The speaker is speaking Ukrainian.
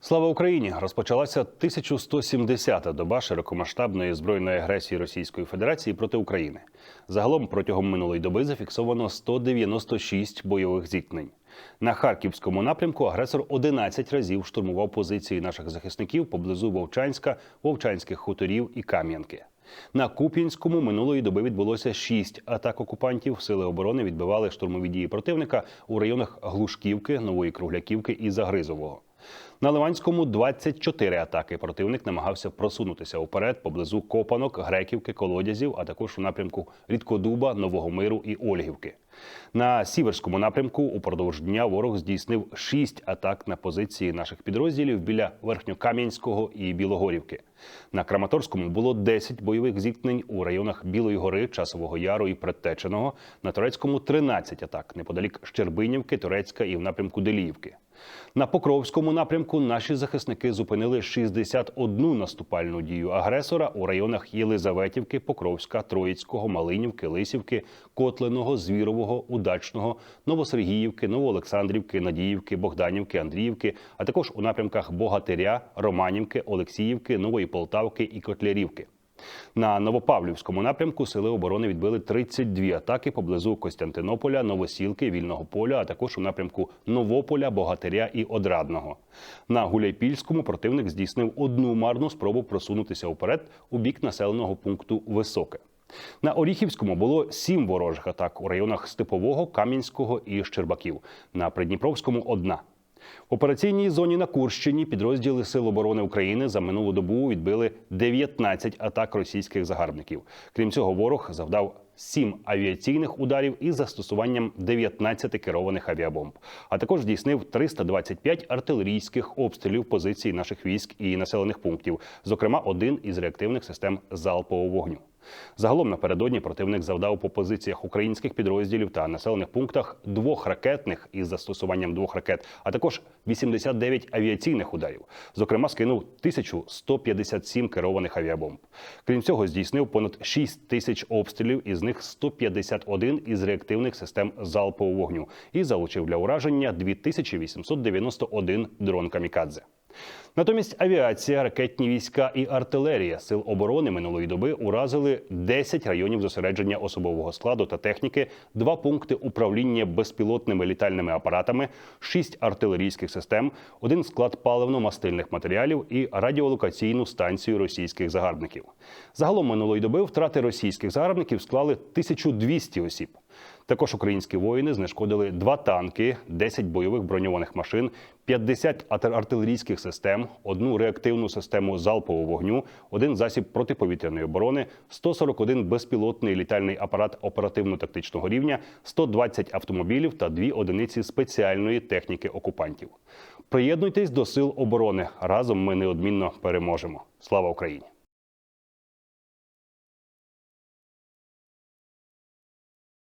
Слава Україні! Розпочалася 1170-та доба широкомасштабної збройної агресії Російської Федерації проти України. Загалом протягом минулої доби зафіксовано 196 бойових зіткнень. На харківському напрямку агресор 11 разів штурмував позиції наших захисників поблизу Вовчанська, Вовчанських хуторів і Кам'янки. На Куп'янському минулої доби відбулося шість атак окупантів. Сили оборони відбивали штурмові дії противника у районах Глушківки, Нової Кругляківки і Загризового. На Ливанському 24 атаки. Противник намагався просунутися уперед поблизу Копанок, Греківки, Колодязів, а також у напрямку Рідкодуба, Нового Миру і Ольгівки. На сіверському напрямку упродовж дня ворог здійснив шість атак на позиції наших підрозділів біля Верхньокам'янського і Білогорівки. На Краматорському було 10 бойових зіткнень у районах Білої гори, Часового Яру і Предтеченого. На Турецькому 13 атак неподалік Щербинівки, Турецька і в напрямку Деліївки. На Покровському напрямку наші захисники зупинили 61 наступальну дію агресора у районах Єлизаветівки, Покровська, Троїцького, Малинівки, Лисівки, Котленого, Звірового, Удачного, Новосергіївки, Новоолександрівки, Надіївки, Богданівки, Андріївки, а також у напрямках Богатиря, Романівки, Олексіївки, Нової Полтавки і Котлярівки. На Новопавлівському напрямку сили оборони відбили 32 атаки поблизу Костянтинополя, Новосілки, Вільного поля, а також у напрямку Новополя, Богатиря і Одрадного. На Гуляйпільському противник здійснив одну марну спробу просунутися уперед у бік населеного пункту Високе. На Оріхівському було сім ворожих атак у районах Степового, Кам'янського і Щербаків. На Придніпровському одна. В операційній зоні на Курщині підрозділи Сил оборони України за минулу добу відбили 19 атак російських загарбників. Крім цього, ворог завдав 7 авіаційних ударів із застосуванням 19 керованих авіабомб, а також здійснив 325 артилерійських обстрілів позицій наших військ і населених пунктів, зокрема один із реактивних систем залпового вогню. Загалом напередодні противник завдав по позиціях українських підрозділів та населених пунктах двох ракетних із застосуванням двох ракет, а також 89 авіаційних ударів. Зокрема, скинув 1157 керованих авіабомб. Крім цього, здійснив понад 6 тисяч обстрілів, із них 151 із реактивних систем залпового вогню і залучив для ураження 2891 дрон камікадзе. Натомість авіація, ракетні війська і артилерія сил оборони минулої доби уразили 10 районів зосередження особового складу та техніки, два пункти управління безпілотними літальними апаратами, 6 артилерійських систем, один склад паливно-мастильних матеріалів і радіолокаційну станцію російських загарбників. Загалом минулої доби втрати російських загарбників склали 1200 осіб. Також українські воїни знешкодили два танки, 10 бойових броньованих машин, 50 ар- артилерійських систем, одну реактивну систему залпового вогню, один засіб протиповітряної оборони, 141 безпілотний літальний апарат оперативно-тактичного рівня, 120 автомобілів та дві одиниці спеціальної техніки окупантів. Приєднуйтесь до сил оборони. Разом ми неодмінно переможемо. Слава Україні!